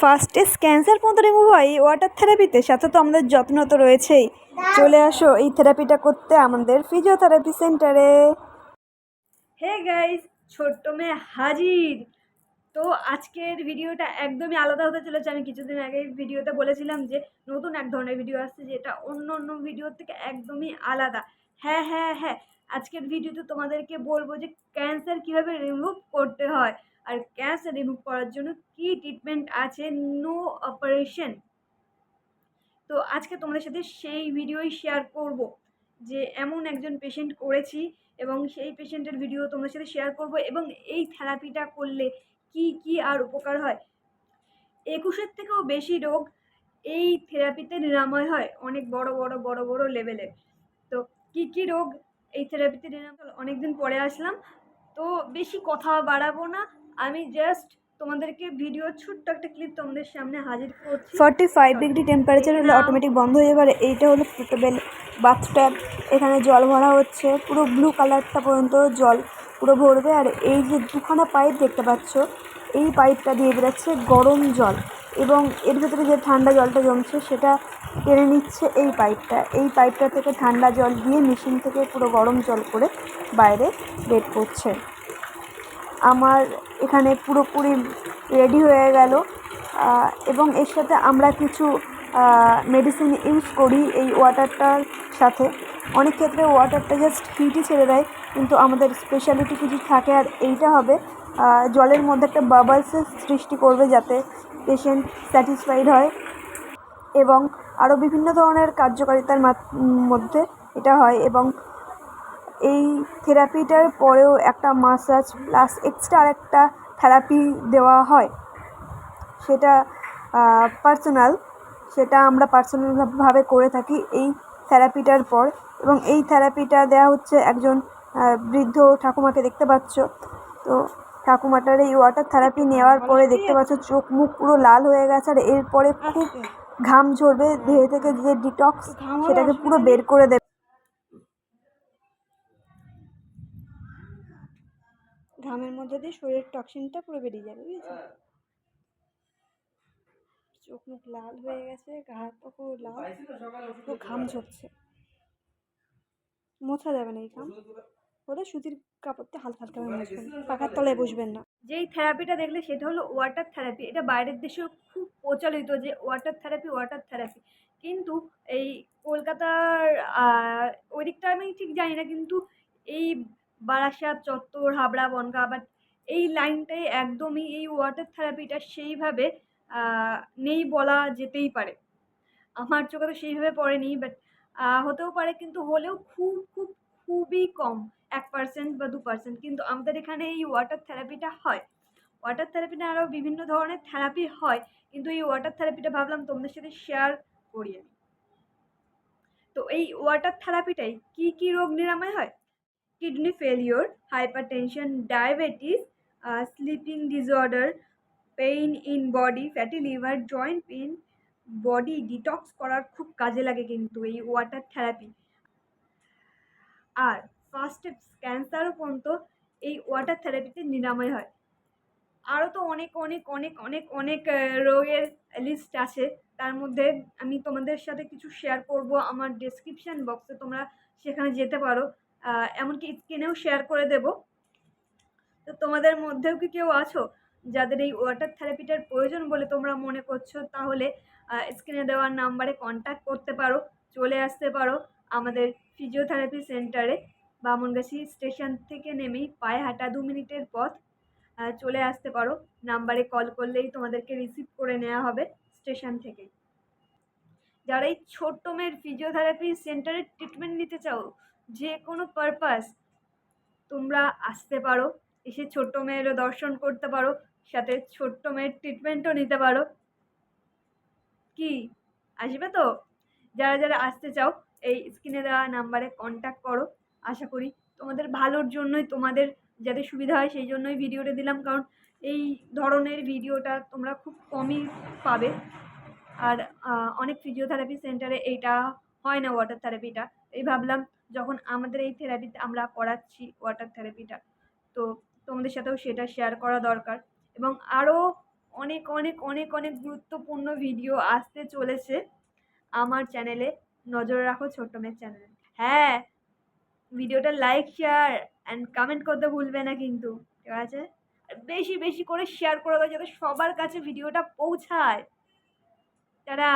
ফার্স্টেজ cancer পর্যন্ত remove হয়, এই ওয়াটার থেরাপিতে সাথে তো আমাদের যত্ন তো রয়েছেই। চলে আসো এই থেরাপিটা করতে আমাদের ফিজিওথেরাপি সেন্টারে হে গাইস ছোট্ট মেয়ে হাজির। তো আজকের ভিডিওটা একদমই আলাদা হতে চলেছে। আমি কিছুদিন আগে ভিডিওতে বলেছিলাম যে, নতুন এক ধরনের ভিডিও আসছে যেটা অন্য অন্য ভিডিওর থেকে একদমই আলাদা। হ্যাঁ হ্যাঁ হ্যাঁ। আজকের ভিডিওতে তোমাদেরকে বলব যে ক্যান্সার কীভাবে রিমুভ করতে হয় আর ক্যান্সার রিমুভ করার জন্য কি ট্রিটমেন্ট আছে? নো অপারেশন তো আজকে তোমাদের সাথে সেই ভিডিওই শেয়ার করব, যে এমন একজন পেশেন্ট করেছি এবং সেই পেশেন্টের ভিডিও তোমাদের সাথে শেয়ার করব এবং এই থেরাপিটা করলে কি কি আর উপকার হয়? একুশের থেকেও বেশি রোগ এই থেরাপিতে নিরাময় হয়, অনেক বড় বড় বড় বড় লেভেলের তো কি কি রোগ এই থেরাপিতে অনেক দিন পরে আসলাম। তো বেশি কথা বাড়াবো না। আমি জাস্ট তোমাদেরকে ভিডিও ছোট্ট একটা ক্লিপ তোমাদের সামনে হাজির করছি। ফর্টি ফাইভ ডিগ্রি টেম্পারেচার হলে অটোমেটিক বন্ধ হয়ে যাবে। এইটা হলো পোর্টেবল বাথট্যাব এখানে জল ভরা হচ্ছে। পুরো ব্লু কালারটা পর্যন্ত জল পুরো ভরবে। আর এই যে দুখানা পাইপ দেখতে পাচ্ছ এই পাইপটা দিয়ে বেরোচ্ছে গরম জল। এবং এর ভেতরে যে ঠান্ডা জলটা জমছে সেটা টেনে নিচ্ছে এই পাইপটা। এই পাইপটা থেকে ঠান্ডা জল দিয়ে মেশিন থেকে পুরো গরম জল করে বাইরে বের করছে। আমার এখানে পুরোপুরি রেডি হয়ে গেল। এবং এর সাথে আমরা কিছু মেডিসিন ইউজ করি এই ওয়াটারটার সাথে। অনেক ক্ষেত্রে ওয়াটারটা জাস্ট হিটই ছেড়ে দেয়, কিন্তু আমাদের স্পেশালিটি কিছু থাকে আর এইটা হবে জলের মধ্যে একটা বাবলসের সৃষ্টি করবে যাতে পেশেন্ট স্যাটিসফাইড হয়। এবং আরও বিভিন্ন ধরনের কার্যকারিতার মধ্যে এটা হয় এবং এই থেরাপিটার পরেও একটা মাসাজ প্লাস এক্সট্রা আরেকটা থেরাপি দেওয়া হয়। সেটা পার্সোনাল, সেটা আমরা পার্সোনালভাবে করে থাকি এই থেরাপিটার পর এবং এই থেরাপিটা দেওয়া হচ্ছে একজন বৃদ্ধ ঠাকুমাকে দেখতে পাচ্ছ। তো ঠাকুমাটার এই ওয়াটার থেরাপি নেওয়ার পরে দেখতে পাচ্ছ চোখ মুখ পুরো লাল হয়ে গেছে আর এরপরে খুব ঘাম ঝরবে দেহ থেকে যে ডিটক্স সেটাকে পুরো বের করে দেবে। ঘামের মধ্যে দিয়ে শরীরের টক্সিনটা পুরো বেরিয়ে যাবে বুঝেছ? চোখ মুখ লাল হয়ে গেছে গা হাত পা পুরো লাল পুরো ঘাম ঝরছে। মোছা যাবে না এই ঘাম। ওটা সুতির কাপড়তে হালকা হালকা করে মুছবেন পাখার তলায় বসবেন না। যেই থেরাপিটা দেখলে সেটা হলো ওয়াটার থেরাপি এটা বাইরের দেশেও খুব প্রচলিত যে ওয়াটার থেরাপি ওয়াটার থেরাপি কিন্তু এই কলকাতার ওই দিকটা আমি ঠিক জানি না, কিন্তু এই বারাসাত, চত্বর, হাবড়া, বনগা বাট এই লাইনটাই একদমই এই ওয়াটার থেরাপিটা সেইভাবে নেই বলা যেতেই পারে। আমার চোখে তো সেইভাবে পড়েনি বাট হতেও পারে, কিন্তু হলেও খুব খুব খুবই কম, এক পার্সেন্ট বা দু পার্সেন্ট কিন্তু আমাদের এখানে এই ওয়াটার থেরাপিটা হয়। ওয়াটার থেরাপিটা আরও বিভিন্ন ধরনের থেরাপি হয়, কিন্তু এই ওয়াটার থেরাপিটা ভাবলাম তোমাদের সাথে শেয়ার করি আমি। তো এই ওয়াটার থেরাপিটাই কি কি রোগ নিরাময় হয়? Kidney failure hypertension diabetes sleeping disorder pain in body fatty liver joint pain body detox করার খুব কাজে লাগে কিন্তু এই ওয়াটার থেরাপি আর ফার্স্ট ক্যান্সারও পর্যন্ত এই ওয়াটার থেরাপিতে নিরাময় হয়। আরও তো অনেক অনেক অনেক অনেক অনেক রোগের লিস্ট আছে। তার মধ্যে আমি তোমাদের সাথে কিছু শেয়ার করব আমার ডেসক্রিপশান বক্সে তোমরা সেখানে যেতে পারো। এমনকি স্ক্রিনেও শেয়ার করে দেব। তো তোমাদের মধ্যেও কি কেউ আছো? যাদের এই ওয়াটার থেরাপিটার প্রয়োজন বলে তোমরা মনে করছ, তাহলে স্ক্রিনে দেওয়ার নাম্বারে কন্ট্যাক্ট করতে পারো, চলে আসতে পারো। আমাদের ফিজিওথেরাপি সেন্টারে বামনগাছি স্টেশন থেকে নেমেই পায়ে হাঁটা দু মিনিটের পথ চলে আসতে পারো। নাম্বারে কল করলেই তোমাদেরকে রিসিভ করে নেওয়া হবে স্টেশন থেকে। যারা এই ছোট্ট মেয়ের ফিজিওথেরাপি সেন্টারে ট্রিটমেন্ট নিতে চাও, যে কোনো পারপাস তোমরা আসতে পারো, এসে ছোট্ট মেয়েরও দর্শন করতে পারো, সাথে ছোট্ট মেয়ের ট্রিটমেন্টও নিতে পারো। কি? আসবে তো? যারা যারা আসতে চাও এই স্ক্রিনে দেওয়া নাম্বারে কন্ট্যাক্ট করো, আশা করি তোমাদের ভালোর জন্যই তোমাদের যাতে সুবিধা হয় সেই জন্যই ভিডিওটা দিলাম, কারণ এই ধরনের ভিডিওটা তোমরা খুব কমই পাবে। আর অনেক ফিজিওথেরাপি সেন্টারে এইটা হয় না ওয়াটার থেরাপিটা এই ভাবলাম যখন আমাদের এই থেরাপিতে আমরা করাচ্ছি ওয়াটার থেরাপিটা তো তোমাদের সাথেও সেটা শেয়ার করা দরকার। এবং আরও অনেক অনেক অনেক অনেক গুরুত্বপূর্ণ ভিডিও আসতে চলেছে আমার চ্যানেলে নজর রাখো ছোট্ট মেয়ের চ্যানেলে হ্যাঁ ভিডিওটা লাইক শেয়ার অ্যান্ড কমেন্ট করতে ভুলবে না কিন্তু, ঠিক আছে? বেশি বেশি করে শেয়ার করে দাও যাতে সবার কাছে ভিডিওটা পৌঁছায়। তারা